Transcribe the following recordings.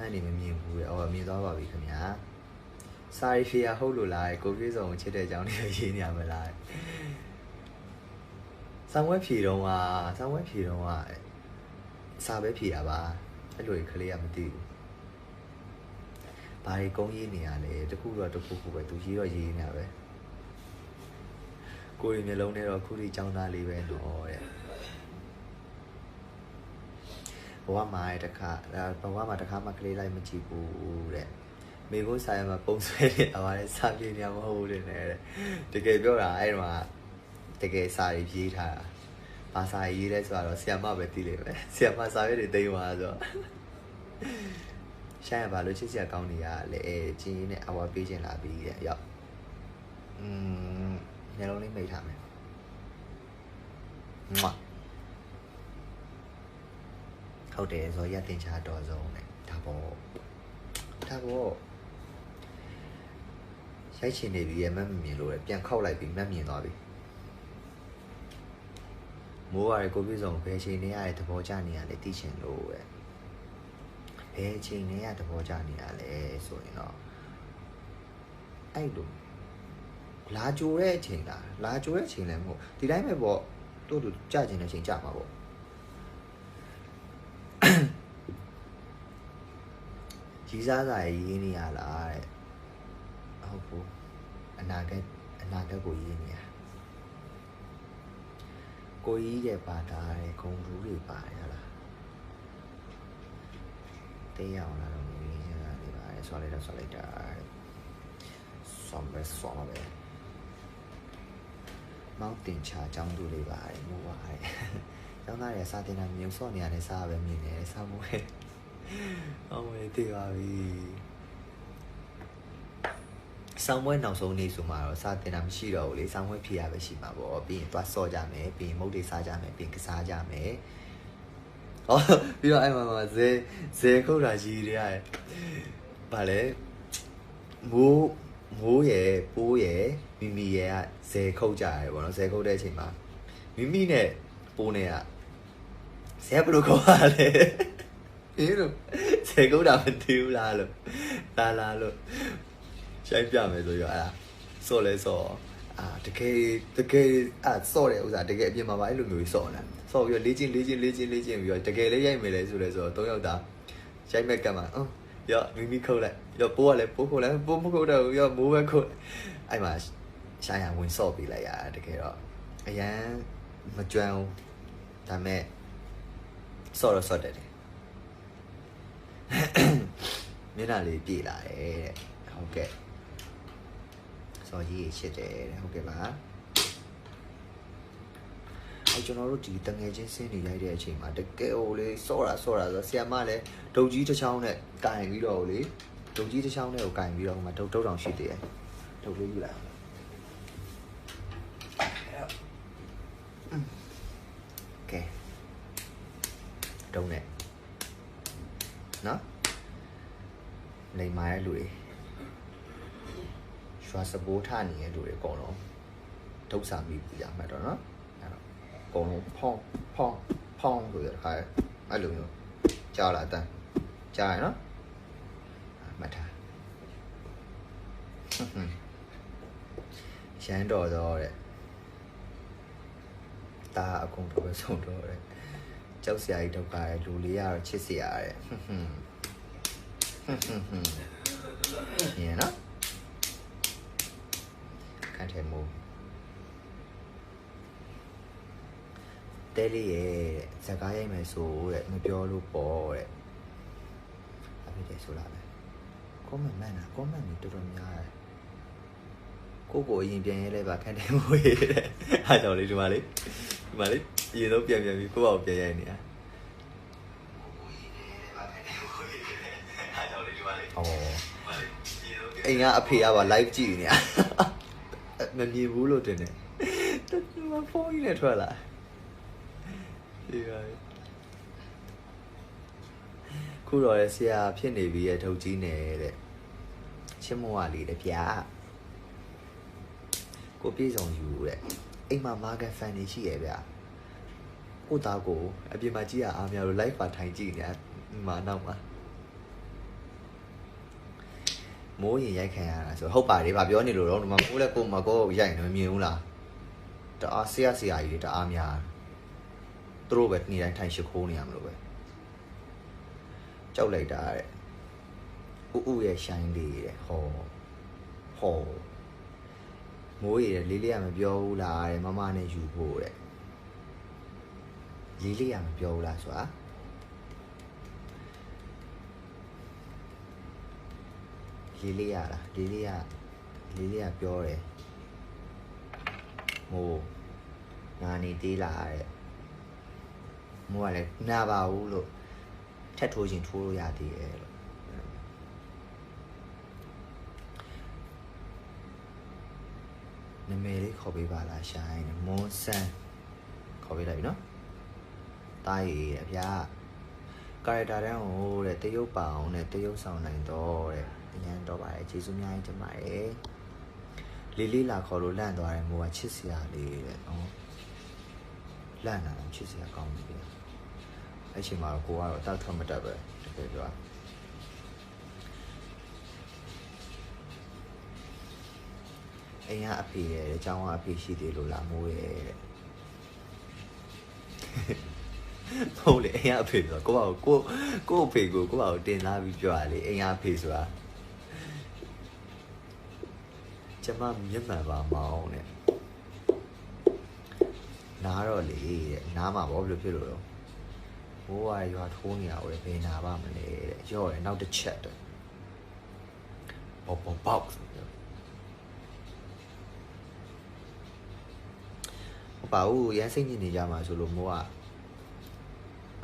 မှန်နေမမြင်ဘူးလေအော်မြင်သွားပါပြီခင်ဗျာစာရီဖီယာဟုတ်လို့လားကိုပြေဆောင်ကိုချစ်တဲ့အကြောင်းလေးရေးနေရမလားဆောင်းဝဲဖြေတော့ကဆောင်းဝဲဖြေတော့ကစာပဲဖြေတာပါအဲ့လိုခလေးကမသိဘူးဘာကြီးကုန်းရေးနေရလဲတခုတော့တခုခုပဲသူရေးတော့ရေးနေတာပဲကိုရီမျိုးလုံးနဲ့တော့ခုဒီចောင်းသားလေးပဲတော့တဲ့ ဘဝမှာတခါဘဝမှာတခါမှကလေးလိုက်မကြည့်ဘူးတဲ့မိဖို့ဆိုင်မှာပုံဆွဲနေတာပါလေစာပြေနေမှာမဟုတ်ဘူးတဲ့တကယ်ပြောတာအဲ့တော့တကယ်စာရေးရေးထားတာဘာစာရေးလဲဆိုတော့ဆီယမပဲသိလိမ့်မယ်ဆီယမစာရွက်တွေတိမ်သွားဆိုတော့ရှိုင်းရပါလို့ချစ်စရာကောင်းနေရလေအဲကျင်းနဲ့အဝါပေးခြင်းလာပြီးတဲ့ရောက်อืมညလုံးလေးမိတ်ထားမယ်မွတ် ဟုတ်တယ်ဆိုရတင်ချာတော်ဆုံးနဲ့ဒါပေါ့ဒါပေါ့ရိုက်ချင်နေပြီရဲ့မမမြင်လို့လေပြန်ခောက်လိုက်ပြီးမမြင်သွားပြီမိုးရယ်ကိုပြည့်စုံဘယ်ချိန်နေရတဲ့သဘောကျနေရလဲသိချင်လို့ပဲဘယ်ချိန်နေရသဘောကျနေရလဲဆိုရင်တော့အဲ့လိုလာကြိုတဲ့အချိန်လားလာကြိုတဲ့အချိန်လည်းမဟုတ်ဒီတိုင်းပဲပေါ့တို့တို့ကြကျင်တဲ့အချိန်ကြမှာပေါ့ ကြီးစားစာရေးနေရလားတဲ့ဟုတ်ဘူးအနာဂတ်အနာဂတ်ကိုရေးနေရကိုကြီးရဲ့ပါတာတဲ့ဂုံတူးတွေပါတယ်ဟလားတေးရအောင်လားတော့မင်းရတာဒီပါတယ်ဆွာလိုက်တော့ဆွာလိုက်တာဆွမ်းပဲဆွမ်းပဲမောက်တင်ချာចောင်းသူလေးပါတယ်မို့ပါတယ်ကျောင်းသားတွေစာတင်တာမြုံစော့နေရတဲ့စားပဲမြင်နေတယ်စားမို့ရဲ့ အော်ဝေးတည်ပါပြီဆောင်းပွဲနောက်ဆုံးနေ့ဆိုမှတော့စာတင်တာမရှိတော့ဘူးလေဆောင်းပွဲဖြေရပဲရှိမှာပေါ့ပြီးရင်သွားစော့ကြမယ်ပြီးရင်မုတ်တွေစားကြမယ်ပြီးရင်ကစားကြမယ်ဟောပြီးတော့အဲ့မှာမှာဇဲဇဲခုတ်တာကြီးတွေရတယ်ဗာလဲမိုးမိုးရယ်ပိုးရယ်မိမိရယ်ကဇဲခုတ်ကြရတယ်ပေါ့နော်ဇဲခုတ်တဲ့အချိန်မှာမိမိနဲ့ပိုးနဲ့ကဇဲဘယ်လိုခေါ်ရလဲ အေးလို့ဇဲခုတ်တာမသိဘူးလားလို့လာလာလို့ရှိုင်းပြမယ်ဆိုရောအဲ့ဒါစော့လဲစော့အာတကယ်တကယ်အဲ့စော့တဲ့ဥစ္စာတကယ်အပြင်မှာပါအဲ့လိုမျိုးကြီးစော့လာစော့ပြီးတော့လေးချင်းလေးချင်းလေးချင်းလေးချင်းပြီးတော့တကယ်လေးရိုက်မယ်လဲဆိုလဲဆိုတော့၃ယောက်သားရိုက်မဲ့ကတ်မှာအင်းရောမိမိခုတ်လိုက်ရောပိုးကလည်းပိုးခုတ်လိုက်ပိုးမခုတ်တော့ရောမိုးပဲခုတ်အဲ့မှာရှိုင်းရဝင်စော့ပြီးလိုက်ရတကယ်တော့အရန်မကြွမ်းဘူးဒါမဲ့စော့တော့စော့တယ်တယ် မျက်နှာလေးပြေလာတယ်တဲ့ဟုတ်ကဲ့စော်ကြီးရှစ်တယ်တဲ့ဟုတ်ကဲ့ပါအဲကျွန်တော်တို့ဒီတငယ်ချင်းစင်းနေရိုက်တဲ့အချိန်မှာတကယ်ဟိုလေစော့တာစော့တာဆိုဆီယမလည်းဒုတ်ကြီးတစ်ချောင်းနဲ့ကင်ပြီးတော့လေဒုတ်ကြီးတစ်ချောင်းနဲ့ကိုကင်ပြီးတော့ဟိုမှာဒုတ်ဒုတ်တောင်ရှိတယ်ဒုတ်လေးယူလိုက်ကဲဒုံနဲ့နော် လိမ်မာရဲ့လူတွေရွာစပိုးထနေတဲ့လူတွေအကုန်လုံးဒုက္စာမိပြရမှတ်တော့နော်အဲ့တော့အကုန်လုံးဖောင်းဖောင်းဖောင်းလို့ရတာအဲ့လိုမျိုးကြားလာတန်းကြားရနော်မှတ်ထားရှမ်းတော်တော့တဲ့ဒါအကုန်တော့ပဲဆုံးတော့တဲ့ကြောက်စရာကြီးဒုက္ခရဲ့လူလေးရတော့ချစ်စရာတဲ့ဟွန်းဟွန်း ဟွန်းဟွန်းဟွန်းညနော်ခံတယ်မို့တဲလေးရဲ့ဇကားရိုက်မယ်ဆိုတဲ့မပြောလို့ပေါ့တဲ့အဖြစ်တယ်ဆိုလာမယ်ကွန်မန့်မှန်တာကွန်မန့်ကြီးတော်တော်များတယ်ကိုကိုအရင်ပြန်ရဲလဲပါခံတယ်မို့ရဲ့တဲ့အားကြောင့်လေးဒီမှာလေးဒီမှာလေးအရင်တော့ပြန်ပြန်ပြီးကိုယ့်ဘာကိုပြန်ရိုက်နေတာ အိမ်ကအဖေကပါ live ကြည့်နေတာမမြင်ဘူးလို့တင်တယ်တော်တော်ဖုန်းကြီးနဲ့ထွက်လာဒီပါခုတော့ရဆရာဖြစ်နေပြီရဲ့ထုတ်ကြီးနေတဲ့ချစ်မွားလေးတပြားကိုပြေဆောင်ယူတဲ့အိမ်မှာမာဂန်ဖန်နေရှိရဲ့ဗျာကိုသားကိုအပြင်မှာကြည့်ရအားများလို့ live ပါထိုင်ကြည့်နေမှာနောက်မှာ မိုးရင်ရိုက်ခံရတာဆိုဟုတ်ပါတယ်ဗာပြောနေလို့တော့ဒီမှာမိုးလည်းကိုမကောရိုက်နေမမြင်ဘူးလားတအားဆရာဆရာကြီးတွေတအားများသူတို့ပဲနေတိုင်းထိုင်ရှိခိုးနေရမလို့ပဲကြောက်လိုက်တာတဲ့ဥဥရဲ့ရှိုင်းလေးတဲ့ဟောဟောမိုးရည်လေးလေးကမပြောဘူးလားတဲ့မမနဲ့ယူဖို့တဲ့လေးလေးကမပြောဘူးလားဆိုတာ လေးလေးရလားလေးလေးကလေးလေးကပြောတယ်မိုးငါနေတေးလာတဲ့မိုးကလည်းနာပါဘူးလို့ထက်ထိုးခြင်းထိုးလို့ရသေးတယ်လို့နာမည်လေးခေါ်ပေးပါလားရှိုင်းမွန်ဆန်ခေါ်ပေးလိုက်ပြီနော်တားရည်အဗျာကာရက်တာတန်းဟိုတဲ့တရုတ်ပါအောင်နဲ့တရုတ်ဆောင်နိုင်တော့တဲ့ အញ្ញံတော့ပါတယ်ကျေးဇူးများကြီးတင်ပါတယ်လေးလေးလာခေါ်လို့လန့်သွားတယ်မိုးကချစ်စရာလေးတဲ့နော်လန့်တာချစ်စရာကောင်းပြီအဲ့ချိန်မှာကိုကတော့တောက်ထွက်မတတ်ပဲတကယ်ပြောအိမ်ကအဖေရဲ့အကြောင်းကအဖေရှိသေးလို့လာမိုးရဲ့တဲ့ဟုတ်လေအိမ်ကအဖေဆိုတော့ကိုကကိုကိုအဖေကိုကိုကကိုတင်လာပြီးပြောရလေအိမ်ကအဖေဆိုတာ ကျမမျက်မှန်ပါမောင်းတဲ့နားတော့လေတဲ့နားမှာဘောဘယ်လိုဖြစ်လို့တော့ဘိုးကရွာထိုးနေရအောင်ဘယ်နာပါမလဲတဲ့ရော့ရနောက်တစ်ချက်တဲ့ဘောဘောဘောက်ဆိုပြီးပါဦးရန်စိတ်ညစ်နေကြမှာဆိုလို့မိုးက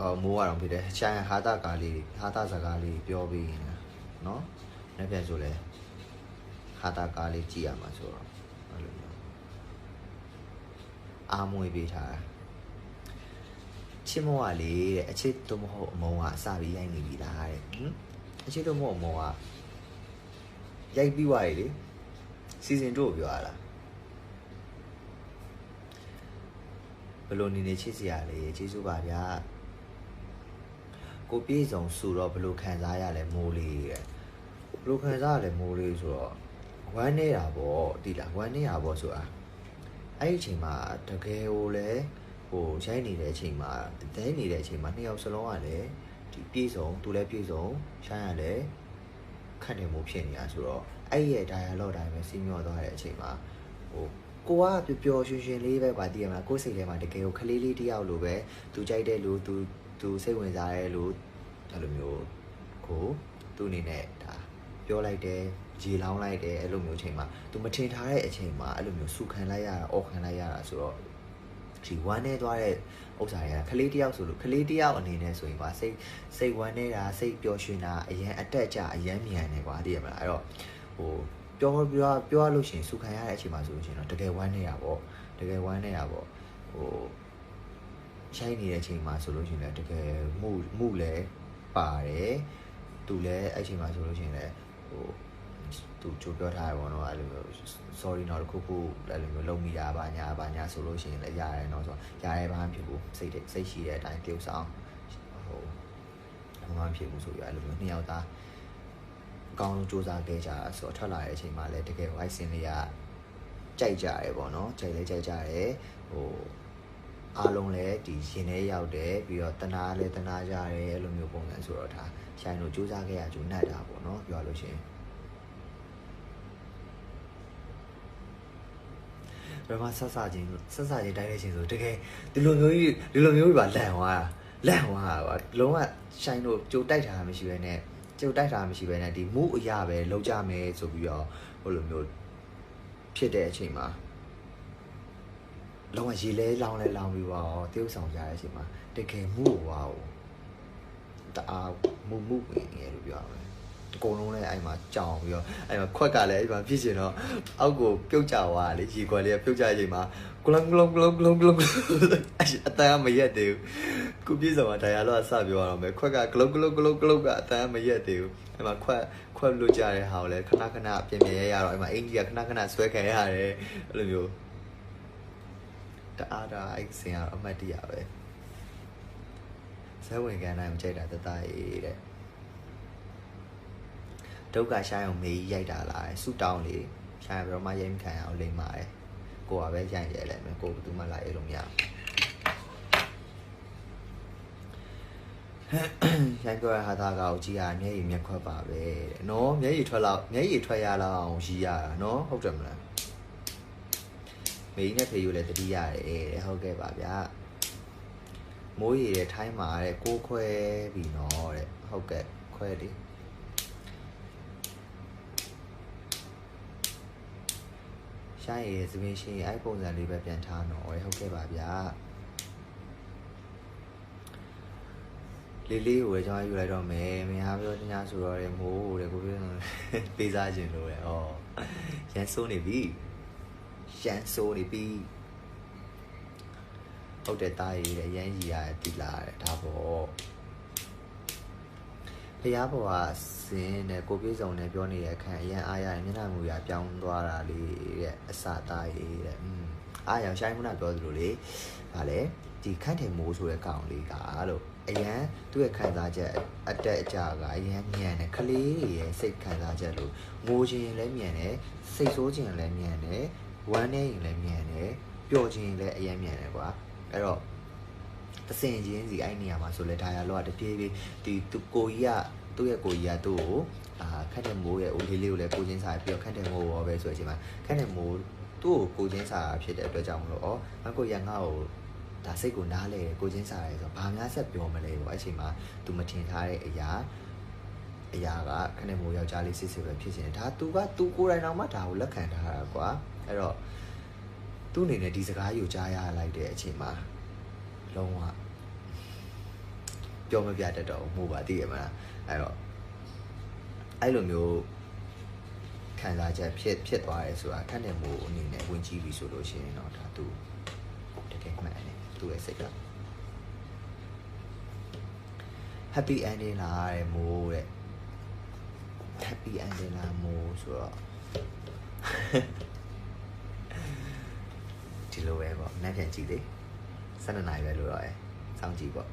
အော်မိုးကတော့ဖြစ်တယ်ချိုင်းဟာတာကားလေးဟာတာစကားလေးပြောပြီးရင်နော်လည်းပြန်ဆိုလဲ ဟာတာကားလေးကြည့်ရမှာဆိုတော့အဲ့လိုမျိုးအာမွေပေးထားတာချစ်မောကလေတဲ့အချစ်တို့မဟုတ်အမုံကအစပြီးရိုက်နေပြီလားတဲ့ဟင်အချစ်တို့မဟုတ်အမုံကရိုက်ပြီးွားရလေစီစဉ်တို့ပြောရလားဘယ်လိုနေနေချစ်စရာလဲကျေးဇူးပါဗျာကိုပြေဆုံးဆိုတော့ဘယ်လိုခံစားရလဲမိုးလေးတဲ့ဘယ်လိုခံစားရလဲမိုးလေးဆိုတော့ ဝမ်းနေတာပေါ့ဒီလားဝမ်းနေတာပေါ့ဆိုတာအဲ့ဒီအချိန်မှာတကယ်ကိုလည်းဟိုရိုက်နေတဲ့အချိန်မှာတဲနေတဲ့အချိန်မှာနှစ်ယောက်စလုံးကလည်းဒီပြေဆုံးသူလည်းပြေဆုံးရှိုင်းရလည်းခတ်နေမှုဖြစ်နေတာဆိုတော့အဲ့ရဲ့ dialogue တိုင်းပဲစီးမျောသွားတဲ့အချိန်မှာဟိုကိုကပျော်ပျော်ရွှင်ရွှင်လေးပဲကွာတည်ရမလားကိုယ်စိတ်ထဲမှာတကယ်ကိုခလေးလေးတယောက်လိုပဲသူကြိုက်တဲ့လူသူသူစိတ်ဝင်စားတဲ့လူအဲ့လိုမျိုးကိုသူ့အနေနဲ့ဒါပြောလိုက်တယ် ရေလောင်းလိုက်တယ်အဲ့လိုမျိုးအချိန်မှာသူမထင်ထားတဲ့အချိန်မှာအဲ့လိုမျိုးစုခံလိုက်ရတာအော်ခံလိုက်ရတာဆိုတော့ဒီဝမ်းနေသွားတဲ့ဥစ္စာတွေကခလေးတယောက်ဆိုလို့ခလေးတယောက်အနေနဲ့ဆိုရင်ကွာစိတ်စိတ်ဝမ်းနေတာစိတ်ပျော်ရွှင်တာအရန်အတက်ကြအရန်မြန်နေကွာသိရမလားအဲ့တော့ဟိုပြောပြောပြောရလို့ရှိရင်စုခံရတဲ့အချိန်မှာဆိုလို့ရှိရင်တော့တကယ်ဝမ်းနေတာပေါ့တကယ်ဝမ်းနေတာပေါ့ဟိုရှိုင်းနေတဲ့အချိန်မှာဆိုလို့ရှိရင်လည်းတကယ်မှုမှုလည်းပါတယ်သူလည်းအဲ့ချိန်မှာဆိုလို့ရှိရင်လည်းဟို သူကြိုပြောထားရပေါ့နော်အဲ့လိုမျိုး sorry နောက်တစ်ခုခုအဲ့လိုမျိုးလုံမိတာပါညာပါညာဆိုလို့ရှိရင်လည်းရတယ်နော်ဆိုတော့ရတယ်ဘာဖြစ်ဘူးစိတ်စိတ်ရှိတဲ့အတိုင်းတယောက်ဆောင်ဟိုဘာမှဖြစ်ဘူးဆိုပြီးအဲ့လိုမျိုးနှစ်ယောက်သားအကောင်းဆုံးစူးစမ်းခဲ့ကြတာဆိုတော့ထွက်လာတဲ့အချိန်မှာလည်းတကယ် white sin တွေကကြိုက်ကြရဲပေါ့နော်ကြိုက်လဲကြိုက်ကြရဲဟိုအားလုံးလည်းဒီရင်ထဲရောက်တယ်ပြီးတော့တနာလည်းတနာကြရဲအဲ့လိုမျိုးပုံစံဆိုတော့ဒါရှိုင်းတို့စူးစမ်းခဲ့ရကြုံနေတာပေါ့နော်ပြောရလို့ရှိရင် ဘယ်မှာဆက်စချင်းဆက်စချင်းတိုင်းတဲ့ချင်းဆိုတကယ်ဒီလိုမျိုးကြီးဒီလိုမျိုးကြီးပါလန့်သွားတာလန့်သွားတာပါလုံးဝရှိုင်းတို့ကြိုတိုက်တာမရှိဘဲနဲ့ကြိုတိုက်တာမရှိဘဲနဲ့ဒီမူအရာပဲလောက်ကြမယ်ဆိုပြီးတော့ဟိုလိုမျိုးဖြစ်တဲ့အချိန်မှာလုံးဝရေလဲလောင်းလဲလောင်းပြီးတော့တရုပ်ဆောင်ကြတဲ့အချိန်မှာတကယ်မှုဝါကိုတအားမှုမှုဝင်နေလို့ပြောရမယ် အကုန်လုံးလည်းအဲ့မှာကြောင်ပြီးတော့အဲ့မှာခွက်ကလည်းအဲ့မှာဖြစ်ရှင်တော့အောက်ကိုပြုတ်ကြသွားလေရေခွက်လေးကပြုတ်ကြတဲ့အချိန်မှာဂလုံးဂလုံးဂလုံးဂလုံးဂလုံးအတန်းမရက်သေးဘူးခုပြေဆောင်မှာတရားလို့အစပြောရအောင်ပဲခွက်ကဂလုံးဂလုံးဂလုံးဂလုံးကအတန်းမရက်သေးဘူးအဲ့မှာခွက်ခွက်လွတ်ကြတဲ့ဟာကိုလည်းခဏခဏပြင်ပြရရတော့အဲ့မှာအင်ကြီးကခဏခဏဆွဲခံရတယ်အဲ့လိုမျိုးတအားတာအဲ့စင်ရအမှတ်တရပဲဇက်ဝင်ကန်တိုင်းမကြိုက်တာတတရေးတဲ့ ဒုက္ခရှာအောင်မေးကြီးရိုက်တာလားဆူတောင်းလေရှာရဘရောမရိမ့်ခံရအောင်လိမ့်ပါတယ်ကိုကပဲရိုက်ရဲလိုက်မယ်ကိုဘယ်သူမှလာရလို့မရဘူးရိုက်ကြရဟာတာကောကြည်ရမျက်ရည်မျက်ခွက်ပါပဲတဲ့နော်မျက်ရည်ထွက်လောက်မျက်ရည်ထွက်ရလောက်အောင်ရီးရတာနော်ဟုတ်တယ်မလားမေးနဲ့ဖေယူလည်းတတိရတယ်တဲ့ဟုတ်ကဲ့ပါဗျာမိုးရည်တဲ့ထိုင်းမှာတဲ့ကိုးခွဲပြီနော်တဲ့ဟုတ်ကဲ့ခွဲလေ ရှာရည်သပင်းရှင်အဲ့ပုံစံလေးပဲပြန်ထားနော်တဲ့ဟုတ်ကဲ့ပါဗျာလေးလေးကိုပဲကျွန်တော်ယူလိုက်တော့မယ်မင်းဟာပြောတင်ညာဆိုတော့လေမိုးတဲ့ကိုပြောပေးစားခြင်းလို့လေဩရန်ဆိုးနေပြီရန်ဆိုးနေပြီဟုတ်တယ်တာရည်တဲ့ရန်ကြီးရတယ်တိလာတယ်ဒါပေါ့ ဖះဘွားစင်းတဲ့ကိုပြေဆောင်နဲ့ပြောနေတဲ့အခါအရန်အားရမျက်နှာမူရပြောင်းသွားတာလေးတဲ့အစတာရည်တဲ့อืมအားရောင်ရှိုင်းမနာပြောသလိုလေဗာလေဒီခန့်တယ်မိုးဆိုတဲ့ကောင်လေးကလို့အရန်သူ့ရဲ့ခံစားချက်အတက်အကျကအရန်မြန်တယ်ကလေးတွေရဲ့စိတ်ခံစားချက်လို့ငိုခြင်းလည်းမြန်တယ်စိတ်ဆိုးခြင်းလည်းမြန်တယ်ဝမ်းနေရင်လည်းမြန်တယ်ပျော်ခြင်းလည်းအရန်မြန်တယ်ကွာအဲ့တော့ တဆင်ချင်းစီအဲ့နေရာမှာဆိုလဲဒါရလောကတပြေးပြေးဒီသူကိုကြီးကသူ့ရဲ့ကိုကြီးကသူ့ကိုအာခက်တဲ့မိုးရဲ့အိုလေးလေးကိုလည်းကိုချင်းစာပြီးတော့ခက်တဲ့မိုးရောပဲဆိုတဲ့အချိန်မှာခက်တဲ့မိုးသူ့ကိုကိုချင်းစာဖြစ်တဲ့အတွက်ကြောင့်မလို့ဩငါကိုရငါ့ကိုဒါစိတ်ကိုနားလဲကိုချင်းစာရဲဆိုဘာများဆက်ပြောမလဲပေါ့အဲ့ချိန်မှာသူမထင်ထားတဲ့အရာအရာကခက်တဲ့မိုးယောက်ျားလေးစစ်စစ်ပဲဖြစ်နေတယ်ဒါသူကသူကိုယ်တိုင်တော့မှဒါကိုလက်ခံထားတာကွာအဲ့တော့သူ့အနေနဲ့ဒီစကားယူကြားရလိုက်တဲ့အချိန်မှာ လုံးဝပြောမပြတတ်တော့ဘူးမို့ပါသိရမလားအဲ့တော့အဲ့လိုမျိုးခံစားချက်ဖြစ်ဖြစ်သွားတယ်ဆိုတာခက်တဲ့မိုးအနေနဲ့ဝင်ကြည့်ပြီဆိုလို့ရှိရင်တော့ဒါ तू တကယ်မှန်တယ်သူ့ရဲ့စိတ်က happy ending လာတဲ့မိုးတဲ့ happy ending လာမိုးဆိုတော့ဒီလိုပဲပေါ့နောက်ပြန်ကြည့်လေ 12နိုင်ပဲလို့တော့ရယ်စောင့်ကြည့်ပေါ့